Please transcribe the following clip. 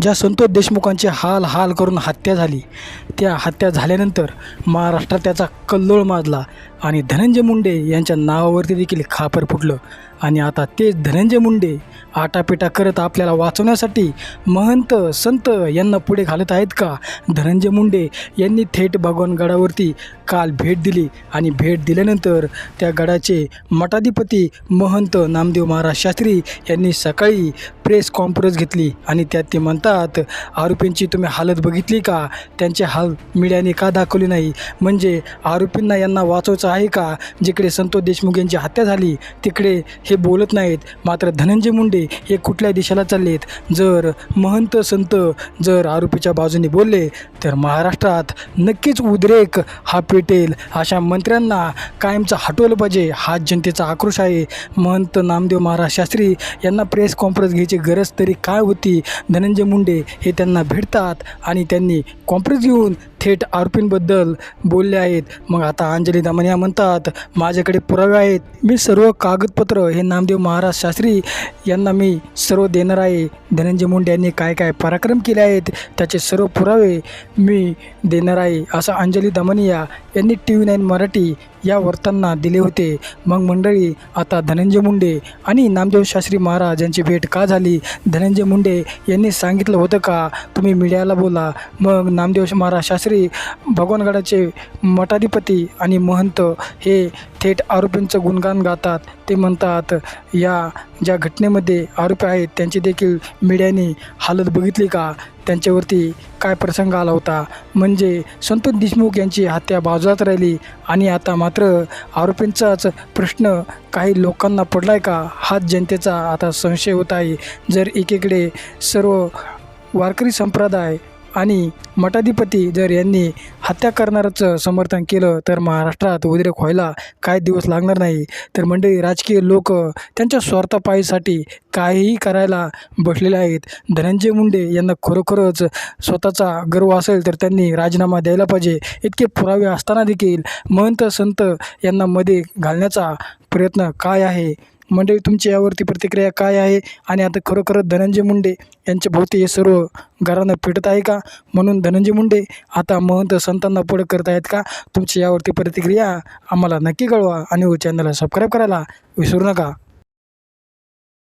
ज्या संतोष देशमुखांचे हाल हाल करून हत्या झाली त्या हत्या झाल्यानंतर महाराष्ट्रात त्याचा कल्लोळ माजला आणि धनंजय मुंडे यांच्या नावावरती देखील खापर फुटलं. आणि आता तेच धनंजय मुंडे आटापिटा करत आपल्याला वाचवण्यासाठी महंत संत यांना पुढे घालत आहेत का? धनंजय मुंडे यांनी थेट भगवान गडावरती काल भेट दिली आणि भेट दिल्यानंतर त्या गडाचे मठाधिपती महंत नामदेव महाराज शास्त्री यांनी सकाळी प्रेस कॉन्फरन्स घेतली आणि त्यात ते म्हणतात आरोपींची तुम्ही हालत बघितली का? त्यांचे हाल मीडियाने का दाखवले नाही? म्हणजे आरोपींना यांना वाचवायचं आहे का? जिकडे संतोष देशमुख यांची हत्या झाली तिकडे हे बोलत नाहीत. मात्र धनंजय मुंडे हे कुठल्या दिशेला चाललेत? जर महंत संत जर आरोपीच्या बाजूने बोलले तर महाराष्ट्रात नक्कीच उद्रेक हा पेटेल. अशा मंत्र्यांना कायमचं हटवलं पाहिजे. हा जनतेचा आक्रोश आहे. महंत नामदेव महाराज शास्त्री यांना प्रेस कॉन्फरन्स घ्यायची गरज तरी काय होती? धनंजय मुंडे हे त्यांना भेटतात आणि त्यांनी कॉन्फरन्स घेऊन थेट आरोपींबद्दल बोलले आहेत. मग आता अंजली दमनिया म्हणतात माझ्याकडे पुरावे आहेत. मी सर्व कागदपत्र हे नामदेव महाराज शास्त्री यांना मी सर्व देणार आहे. धनंजय मुंडे यांनी काय काय पराक्रम केले आहेत? त्याचे सर्व पुरावे मी देणार आहे. असं अंजली दमनिया यांनी टी व्ही नाईन मराठी या वर्तांना दिले होते. मग मंडळी आता धनंजय मुंडे आणि नामदेव शास्त्री महाराज यांची भेट का झाली? धनंजय मुंडे यांनी सांगितलं होतं का? तुम्ही मीडियाला बोला. मग नामदेव महाराज शास्त्री भगवानगडाचे मठाधिपती आणि महंत हे थेट आरोपींचं गुणगान गातात. ते म्हणतात या ज्या घटनेमध्ये आरोपी आहेत त्यांची देखील मीडियाने हालत बघितली का? त्यांच्यावरती काय प्रसंग आला होता? म्हणजे संतोष देशमुख यांची हत्या बाजूलाच राहिली आणि आता मात्र आरोपींचाच प्रश्न काही लोकांना पडला आहे का? हाच जनतेचा आता संशय होत आहे. जर एकीकडे सर्व वारकरी संप्रदाय आणि मठाधिपती जर यांनी हत्या करणारचं समर्थन केलं तर महाराष्ट्रात उद्रेक व्हायला काय दिवस लागणार नाही. तर मंडळी राजकीय लोक त्यांच्या स्वार्थपायीसाठी काहीही करायला बसलेले आहेत. धनंजय मुंडे यांना खरोखरच स्वतःचा गर्व असेल तर त्यांनी राजीनामा द्यायला पाहिजे. इतके पुरावे असताना देखील महंत संत यांना मध्ये घालण्याचा प्रयत्न काय आहे? मंडळी तुमची यावरती प्रतिक्रिया काय आहे? आणि आता खरोखरच धनंजय मुंडे यांच्या भोवती हे सर्व घरानं पेटत आहे का? म्हणून धनंजय मुंडे आता महंत संतांना पुढे करत आहेत का? तुमची यावरती प्रतिक्रिया आम्हाला नक्की कळवा आणि हो चॅनलला सबस्क्राईब करायला विसरू नका.